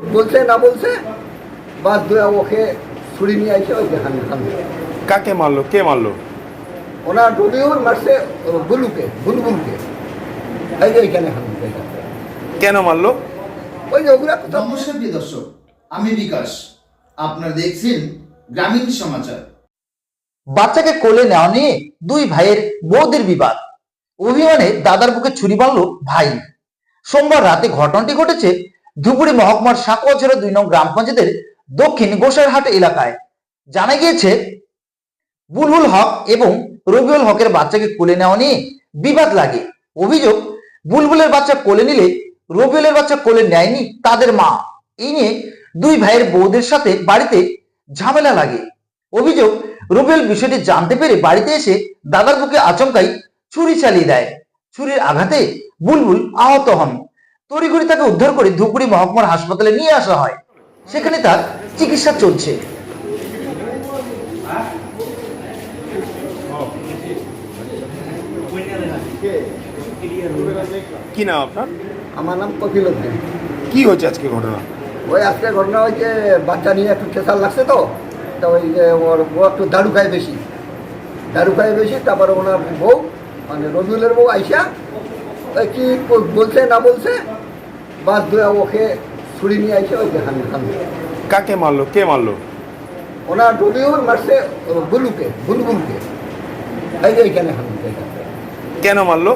বলছে না বলছে বাস দুয়া ওকে ছুরি নিয়ে আসে ওই দেখান কাকে মারলো? কে মারলো? ওনার রবিউর মারছে বুলুকে বুলবুলকে এই যে এখানে কেন মারলো? ওই যে ওগুলা নমস্কার প্রিয় দর্শক আমি বিকাশ। আপনারা দেখছেন গ্রামীণ সমাচার। বাচ্চাকে কোলে নেওয়া নিয়ে দুই ভাইয়ের বৌদের বিবাদ। অভিমানে দাদার বুকে ছুরি মারল ভাই। সোমবার রাতে ঘটনাটি ঘটেছে ধুবুরি মহকুমার সাকুয়াছড়া দুই নং গ্রাম পঞ্চায়েতের দক্ষিণ গোসাইরহাট এলাকায় জানা গিয়েছে, বুলবুল হক এবং রবিউল হকের বাচ্চাকে কোলে নেওয়া নিয়ে বিবাদ লাগে। অভিযোগ, বুলবুলের বাচ্চা কোলে নিলে রবিউলের বাচ্চা কোলে নেয়নি তাদের মা। এই নিয়ে দুই ভাইয়ের বৌদের সাথে বাড়িতে ঝামেলা লাগে। অভিযোগ রুবেল বিষয়টি জানতে পেরে বাড়িতে এসে দাদার বুকে আচমকাই ছুরি চালিয়ে দেয়। ছুরির আঘাতে বুলবুল আহত হন। তড়িঘড়ি তাকে উদ্ধার করে ধুপগুড়ি মহকুমার হাসপাতালে নিয়ে আসা হয়। সেখানে তার চিকিৎসা চলছে। কি নাম আপনার? আমার নাম কপিল কি হয়েছে আজকে ঘটনা? ওই আজকে ঘটনা হয়েছে বাচ্চা নিয়ে একটু খেসাল লাগছে তো তা ওই যে ওর বউ একটু দারু খায় বেশি। দারু খায় বেশি তারপরে ওনার বউ মানে রবিউলের বউ আইসা কি বলছে না বলছে বাস দুয়া ওকে ছুরি নিয়ে আইসে ওই দেখান খান কাকে মারলো? কে মারলো? ওনার রবিউল মারছে ও বুলুকে বুলবুলকে। এই যে এখানে খান কেন মারলো?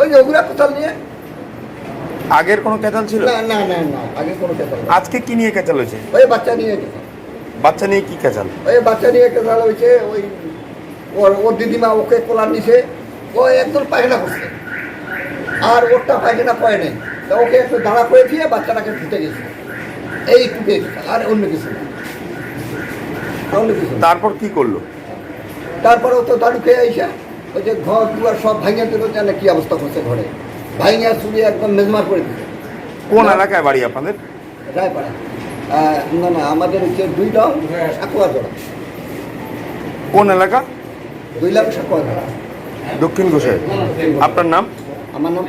ওই যে ওগুলা কোথাও নিয়ে? আগের কোনো কেতাল ছিল? না না না না আগে কোনো খেতাল না। আজকে কি নিয়ে কেচাল হয়েছে? ওই বাচ্চা নিয়ে বাচ্চা নিয়ে কি কেচাল? ওই বাচ্চা নিয়ে খেতাল হয়েছে ওই ওর ওর দিদিমা ওকে কোলার নিছে। ও একদম পায়খানা করছে। আর ওরটা পায়খানা করে নেই। তা ওকে একটু দাঁড়া করে দিয়ে বাচ্চাটাকে ঢুকে গেছে। এই টুকে আর অন্য কিছু না। অন্য কিছু তারপর কি করল? তারপরে ও তো দাঁড়ু খেয়ে আইসা ওই যে ঘর দুয়ার সব ভাঙিয়ে দিল জানে কি অবস্থা করছে ঘরে। ভাঙিয়া চুরি একদম মেজমার করে দিছে কোন এলাকায় বাড়ি আপনাদের? রায়পাড়া। না না আমাদের হচ্ছে দুই রং সাকুয়া জোড়া। কোন এলাকা? দুই লাখ সাকুয়া জোড়া। দক্ষিণ গোসাই আপনার নাম? আমার নাম।